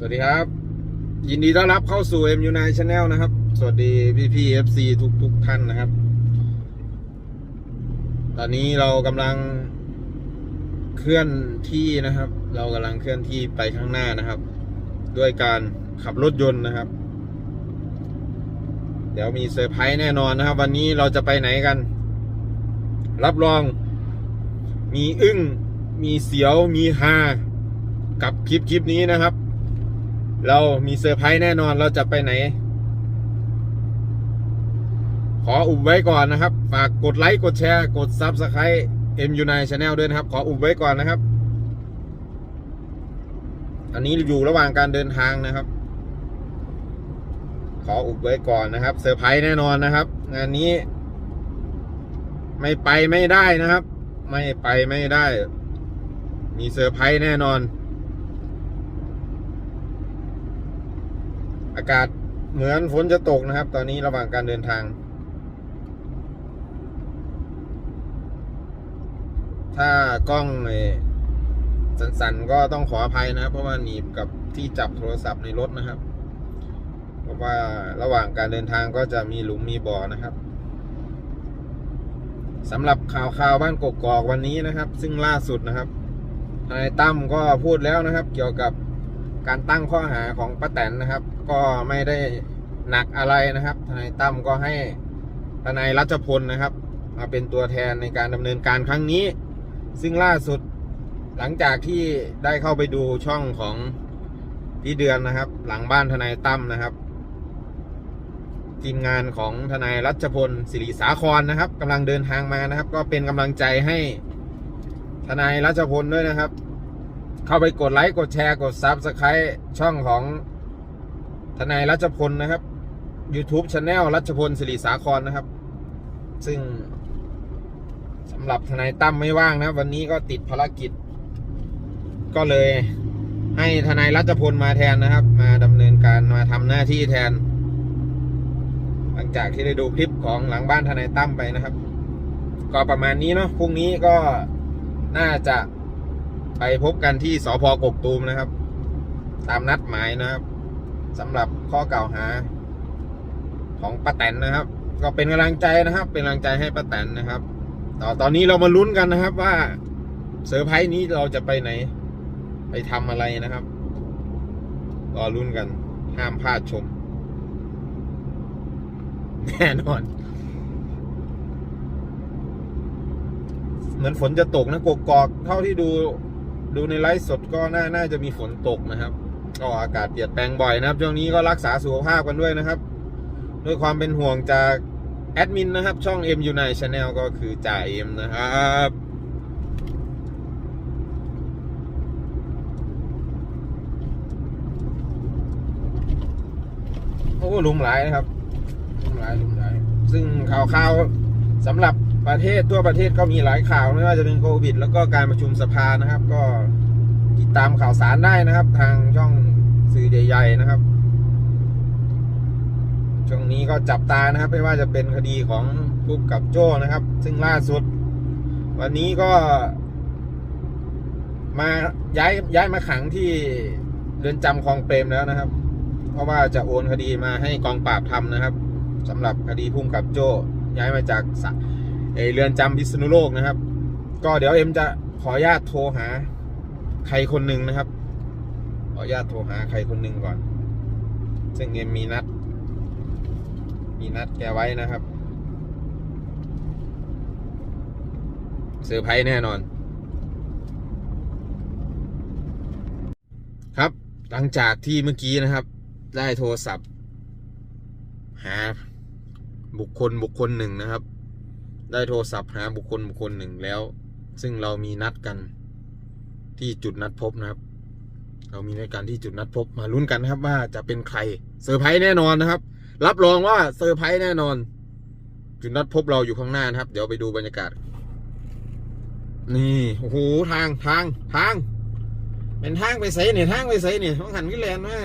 สวัสดีครับ ยินดีต้อนรับเข้าสู่ MU9 Channel นะครับ สวัสดีพี่พี่ FC ทุกทุกท่านนะครับ ตอนนี้เรากำลังเคลื่อนที่นะครับ เรากำลังเคลื่อนที่ไปข้างหน้านะครับ ด้วยการขับรถยนต์นะครับ เดี๋ยวมีเซอร์ไพรส์แน่นอนนะครับ วันนี้เราจะไปไหนกัน รับรอง มีอึ้งมีเสียวมีฮากับคลิปคลิปนี้นะครับ เรามีเซอร์ไพรส์แน่นอนเราจะไปไหน ขออุบไว้ก่อนนะครับ ฝากกดไลค์กดแชร์กด Subscribe MU9 Channel ด้วยนะครับ ขออุบไว้ก่อนนะครับ อันนี้อยู่ระหว่างการเดินทางนะครับ ขออุบไว้ก่อนนะครับเซอร์ไพรส์แน่นอนนะครับ งานนี้ ไม่ไปไม่ได้นะครับ ไม่ไปไม่ได้ มีเซอร์ไพรส์แน่นอน อากาศเหมือนฝนจะตกนะครับ ตอนนี้ระหว่างการเดินทาง ถ้ากล้องสั่นๆก็ต้องขออภัยนะครับ เพราะว่าหนีบกับที่จับโทรศัพท์ในรถนะครับ เพราะว่าระหว่างการเดินทางก็จะมีหลุมมีบ่อนะครับสำหรับข่าวข่าวบ้านกกอกวันนี้นะครับ ซึ่งล่าสุดนะครับทนายตั้มก็พูดแล้วนะครับ เกี่ยวกับการตั้งข้อหาของป้าแตนนะครับ ก็ไม่ได้หนักอะไรนะครับ ทนายตั้มก็ให้ทนายรัชพลนะครับ มาเป็นตัวแทนในการดำเนินการครั้งนี้ ซึ่งล่าสุดหลังจากที่ได้เข้าไปดูช่องของพี่เดือนนะครับ หลังบ้านทนายตั้มนะครับทีมงานของทนายรัชพลศิริสาครนะครับกำลังเดินทางมานะครับ ก็เป็นกำลังใจให้ทนายรัชพลด้วยนะครับ เข้าไปกดไลค์กดแชร์กดซับสไครต์ช่องของ ทนายรัชพลนะครับ YouTube Channel รัชพลศิริสาครนะครับ ซึ่งสำหรับทนายตั้มไม่ว่างนะ วันนี้ก็ติดภารกิจ ก็เลยให้ทนายรัชพลมาแทนนะครับ มาดำเนินการมาทำหน้าที่แทน หลังจากที่ได้ดูคลิปของหลังบ้านทนายตั้มไปนะครับ ก็ประมาณนี้เนาะพรุ่งนี้ก็น่าจะไปพบกันที่สพกกตูมนะครับ ตามนัดหมายนะครับ สำหรับข้อกล่าวหา ของป้าแตนนะครับ ก็เป็นกำลังใจนะครับ เป็นกำลังใจให้ป้าแตนนะครับต่อตอนนี้เรามาลุ้นกันนะครับ ว่าเซอร์ไพรส์นี้เราจะไปไหน ไปทำอะไรนะครับรอลุ้นกัน ห้ามพลาดชม แน่นอน เหมือนฝนจะตกนะกกอกเท่าที่ดูดูในไลฟ์สดก็น่าน่าจะมีฝนตกนะครับ ก็อากาศเปลี่ยนแปลงบ่อยนะครับช่วงนี้ก็รักษาสุขภาพกันด้วยนะครับ ด้วยความเป็นห่วงจากแอดมินนะครับ ช่อง M u n i t Channel ก็คือจ่าเอ็มนะครับโอ้หลุมหลายนะครับหลุมหลายหลุมหลาย ซึ่งข่าวข่าวสำหรับประเทศทั่วประเทศก็มีหลายข่าวไม่ว่าจะเป็นโควิด แล้วก็การประชุมสภานะครับ ก็ติดตามข่าวสารได้นะครับ ทางช่อง สื่อใหญ่ๆนะครับ ช่วงนี้ก็จับตานะครับ ไม่ว่าจะเป็นคดีของผู้กกับโจ้นะครับ ซึ่งล่าสุด วันนี้ก็ มาย้ายย้ายมาขังที่เรือนจำคลองเปรมแล้วนะครับ เพราะว่าจะโอนคดีมาให้กองปราบทำนะครับสำหรับคดีพุ่มกับโจ้ย้ายมาจากเรือนจำพิษณุโลกนะครับ ก็เดี๋ยวเอ็มจะขออนุญาตโทรหาใครคนหนึ่งนะครับ ออนุญาตโทรหาใครคนหนึ่งก่อน ซึ่งเอ็มมีนัด มีนัดแกไว้นะครับ เซอร์ไพรส์แน่นอน ครับ หลังจากที่เมื่อกี้นะครับ ได้โทรศัพท์ หาบุคคลบุคคลหนึ่งนะครับ ได้โทรศัพท์หาบุคคลบุคคลหนึ่งแล้ว ซึ่งเรามีนัดกันที่จุดนัดพบนะครับ เรามีในกันที่จุดนัดพบมาลุ้นกันนะครับ ว่าจะเป็นใครเซอร์ไพรส์แน่นอนนะครับ รับรองว่าเซอร์ไพรส์แน่นอน จุดนัดพบเราอยู่ข้างหน้านะครับ เดี๋ยวไปดูบรรยากาศ นี่โอ้โหทางทางทาง เป็นทางไปใส่เนี่ยทางไปใส่เนี่ยต้องหันขึ้นแลนด์ให้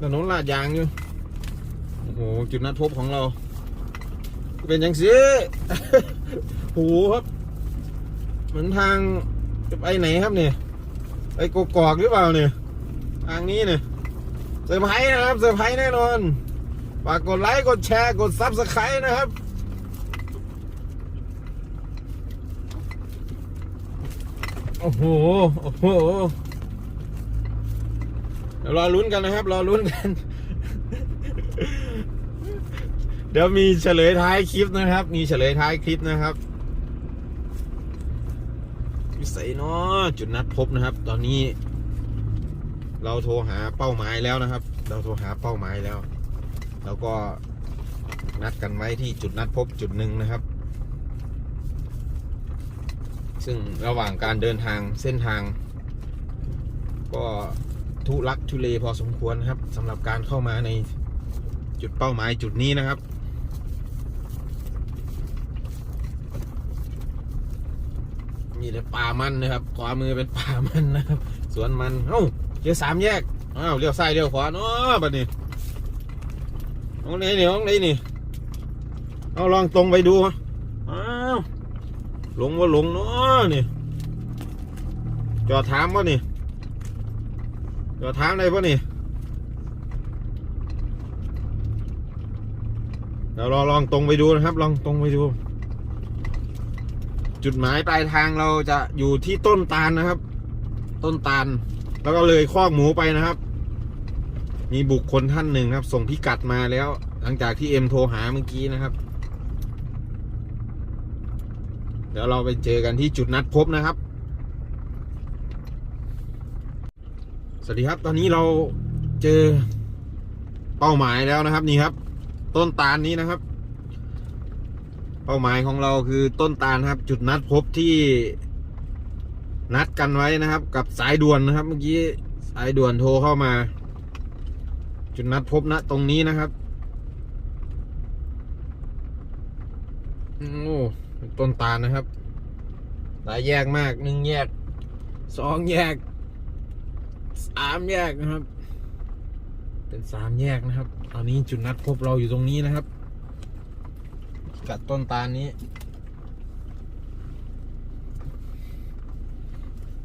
ถนนลาดยางอยู่โอ้โหจุดนัดพบของเรา เป็นยังสิโอ้โหครับ เหมือนทางจะไปไหนครับเนี่ย ไปกกอกหรือเปล่าเนี่ยทางนี้เนี่ยเซอร์ไพรส์นะครับเซอร์ไพรส์แน่นอนฝากกดไลค์กดแชร์กดซับสไครต์นะครับโอ้โหโอ้โหเดี๋ยวรอลุ้นกันนะครับ รอลุ้นกัน เดี๋ยวมีเฉลยท้ายคลิปนะครับ มีเฉลยท้ายคลิปนะครับ วิสัยเนาะจุดนัดพบนะครับ ตอนนี้ เราโทรหาเป้าหมายแล้วนะครับ เราโทรหาเป้าหมายแล้ว แล้วก็นัดกันไว้ที่จุดนัดพบจุดหนึ่งนะครับ ซึ่งระหว่างการเดินทางเส้นทาง ก็ทุลักทุเลพอสมควรนะครับสำหรับการเข้ามาในจุดเป้าหมายจุดนี้นะครับ นี่เลยป่ามันนะครับ ขวามือเป็นป่ามันนะครับสวนมันเอ้าเจอสามแยกอ้าวเลี้ยวซ้ายเลี้ยวขวาเนาะบัดนี้ห้องไหนนี่ห้องไหนนี่เอาลองตรงไปดูอ้าวหลงว่าหลงเนาะนี่จอดถามว่านี่จอดถามได้ปะนี่เดี๋ยวรอลองตรงไปดูนะครับ ลองตรงไปดู จุดหมายปลายทางเราจะอยู่ที่ต้นตาลนะครับ ต้นตาล แล้วก็เลยคอกหมูไปนะครับ มีบุคคลท่านหนึ่งครับ ส่งพิกัดมาแล้ว หลังจากที่เอ็มโทรหาเมื่อกี้นะครับ เดี๋ยวเราไปเจอกันที่จุดนัดพบนะครับ สวัสดีครับ ตอนนี้เราเจอเป้าหมายแล้วนะครับ นี่ครับ ต้นตาลนี้นะครับ เป้าหมายของเราคือต้นตาลครับ จุดนัดพบที่นัดกันไว้นะครับ กับสายด่วนนะครับ เมื่อกี้สายด่วนโทรเข้ามา จุดนัดพบณตรงนี้นะครับโอ้ต้นตาลนะครับหลายแยกมากหนึ่งแยกสองแยกสามแยกนะครับ เป็นสามแยกนะครับ ตอนนี้จุดนัดพบเราอยู่ตรงนี้นะครับ กัดต้นตาลนี้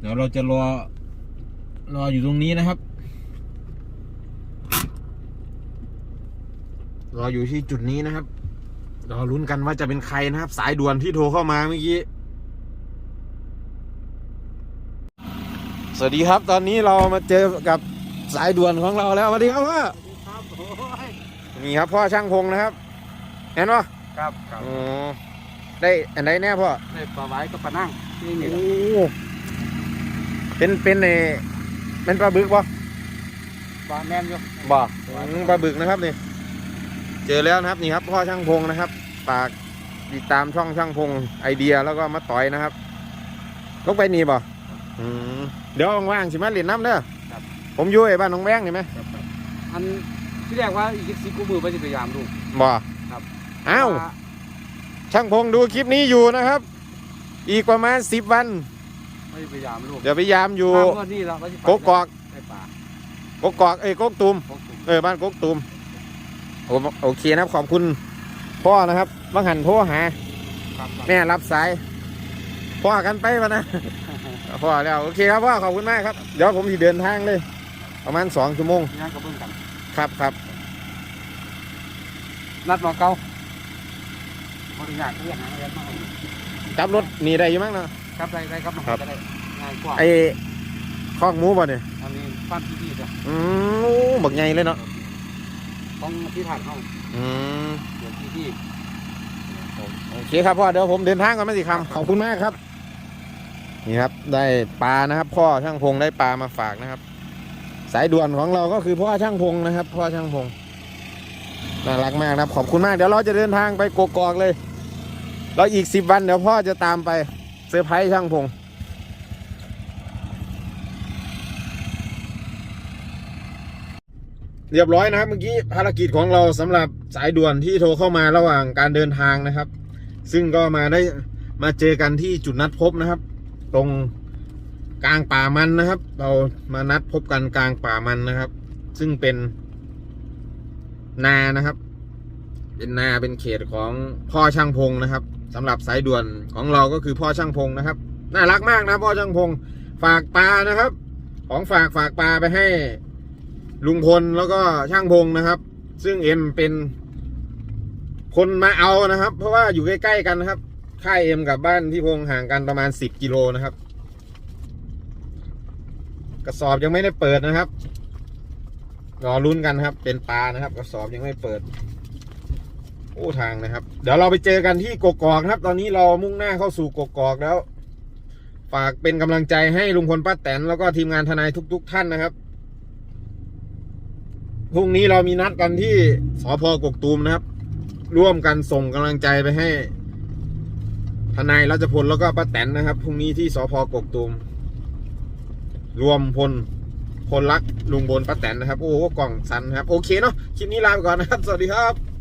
เดี๋ยวเราจะรอ รออยู่ตรงนี้นะครับ รออยู่ที่จุดนี้นะครับรอลุ้นกันว่าจะเป็นใครนะครับ สายด่วนที่โทรเข้ามาเมื่อกี้ สวัสดีครับ ตอนนี้เรามาเจอกับสายด่วนของเราแล้วสวัสดีครับพ่อครับโอ้ยนี่ครับพ่อช่างพงนะครับ เห็นปะ ครับครับอ๋อได้อันไหนแน่พ่อได้ปลาไว้ก็ปลานั่งนี่นี่โอ้เป็นเป็นในเป็นปลาบึกปะปลาแม่นอยู่บ่อืมปลาบึกนะครับนี่เจอแล้วนะครับนี่ครับพ่อช่างพงนะครับฝากติดตามช่องช่างพงไอเดียแล้วก็มาต่อยนะครับลงไปนี่บ่อืมเดี๋ยวว่างๆสิมาเล่นน้ำเด้อผมอยู่ไอ้บ้านหนองแวงเห็นไหมครับครับอันที่แรกว่าอีกสิกูมือไปจะพยายามดูบ่ครับ อ้าวว่าช่างพงดูคลิปนี้อยู่นะครับ อีกประมาณสิบวัน ไม่ได้พยายามดูเดี๋ยวพยายามอยู่ตามว่านี่เราก็จะกกอกได้ปลากกอกเอ้ยกกตูมกกตุ่มเออบ้านกกตูมโอโอเคนะครับขอบคุณพ่อนะครับบังหันโทรหา ครับครับ แม่รับสายพ่อกันไปวะนะ พ่อแล้วโอเคครับพ่อขอบคุณมากครับ เดี๋ยวผมจะเดินทางเลย ประมาณสองชั่วโมง ย่างกระเบื้องกัน ครับครับ นัดหมอเก่า บริญญาณเรียกหาเรียนมาให้จับรถหนีได้อยู่มั้งเนาะ ครับได้ได้ครับมาครับ จะได้ง่ายกว่าไอ้คอกหมูบ่เนี่ยอันนี้ปั้นที่ดีจ้ะอืมโอ้บักใหญ่เลยเนาะของที่ผ่านเข้าอืมเดี๋ยวที่ที่โอเคครับพ่อเดี๋ยวผมเดินทางก่อนไม่สิคำขอบคุณมากครับ นี่ครับ ได้ปลานะครับ พ่อช่างพงได้ปลามาฝากนะครับ สายด่วนของเราก็คือพ่อช่างพงนะครับ พ่อช่างพง น่ารักมากนะครับขอบคุณมากเดี๋ยวเราจะเดินทางไปกกอกเลยแล้วอีกสิบวันเดี๋ยวพ่อจะตามไปเซอร์ไพรส์ช่างพงเรียบร้อยนะครับเมื่อกี้ภารกิจของเราสำหรับสายด่วนที่โทรเข้ามาระหว่างการเดินทางนะครับ ซึ่งก็มาได้มาเจอกันที่จุดนัดพบนะครับ ตรงกลางป่ามันนะครับ เรามานัดพบกันกลางป่ามันนะครับ ซึ่งเป็น นานะครับ เป็นนาเป็นเขตของพ่อช่างพงนะครับสำหรับสายด่วนของเราก็คือพ่อช่างพงนะครับ น่ารักมากนะพ่อช่างพงฝากปลานะครับ ของฝากฝากปลาไปให้ลุงพลแล้วก็ช่างพงนะครับ ซึ่งเอ็มเป็นคนมาเอานะครับ เพราะว่าอยู่ใกล้ๆกันนะครับค่ายเอ็มกับบ้านพี่พงห่างกันประมาณสิบกิโลนะครับ กระสอบยังไม่ได้เปิดนะครับ รอลุ้นกันครับ เป็นปลานะครับกระสอบยังไม่เปิดโอ้ทางนะครับ เดี๋ยวเราไปเจอกันที่กกอกนะครับ ตอนนี้เรามุ่งหน้าเข้าสู่กกอกแล้ว ฝากเป็นกำลังใจให้ลุงพลป้าแตนแล้วก็ทีมงานทนายทุกๆท่านนะครับพรุ่งนี้เรามีนัดกันที่สพกกตูมนะครับ ร่วมกันส่งกำลังใจไปให้ ทนายรัชพลแล้วก็ป้าแตนนะครับพรุ่งนี้ที่สพกกตูม รวมพล พลรักลุงบนป้าแตนนะครับ โอ้กล่องสันนครับ โอเคเนาะคลิปนี้ลาไปก่อนนะครับ สวัสดีครับ